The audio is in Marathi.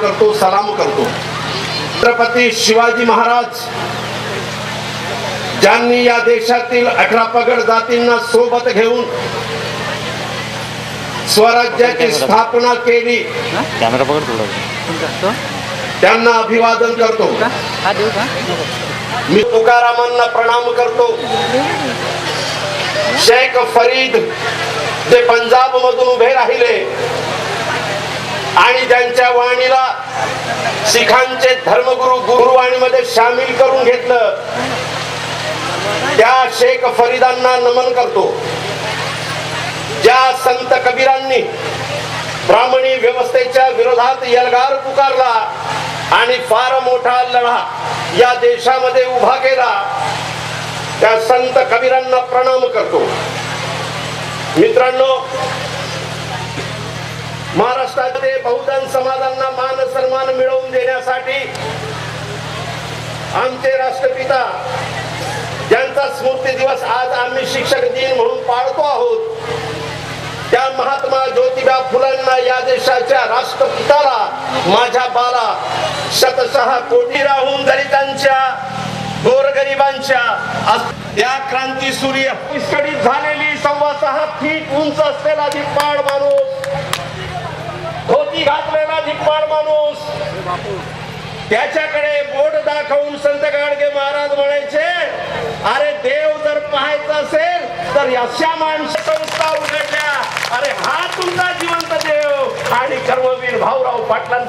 करतो सलाम करतो. छत्रपती शिवाजी महाराज ज्यांनी या देशातील अठरा पगड जातींना सोबत घेऊन स्वराज्याची स्थापना केली. कॅमेरा पकड थोडा त्यांना अभिवादन करतो. हा. मी तुकारामांना प्रणाम करतो. शेख फरीद जे पंजाब मधून उभे राहिले आणि त्यांच्या वाणीला शिखांचे धर्मगुरु गुरुवाणीमध्ये सामील करून घेतलं. त्या शेख फरीदांना नमन करतो. ज्या संत कबीरांनी ब्राह्मणी व्यवस्थेच्या विरोधात यलगार पुकारला आणि फार मोठा लढा या देशामध्ये उभा केला त्या संत कबीरांना प्रणाम करतो. मित्रांनो महाराष्ट्राचे बहुजन समाजांना मान सन्मान मिळवून देण्यासाठी आमचे राष्ट्रपिता ज्यांचा स्मृती दिवस आज आम्ही शिक्षक दिन म्हणून पाळतो आहोत त्या महात्मा ज्योतिबा फुलांना या देशाच्या राष्ट्रपिताला माझ्या बाला शतशः कोटी राहून दलितांच्या गोरगरिबांच्या या क्रांती सूर्य विस्कळीत झालेली सव्वा सहा फीट उंच असलेला धिप्पाड माणूस धोती घातलेला धिप्पाड माणूस. त्याच्याकडे बोट दाखवून संत गाडगे महाराज म्हणायचे अरे देव जर पाहायचा असेल तर अशा माणसाचा उत्साह अरे हा तुमचा जिवंत देव. आणि कर्मवीर भाऊराव पाटलांचा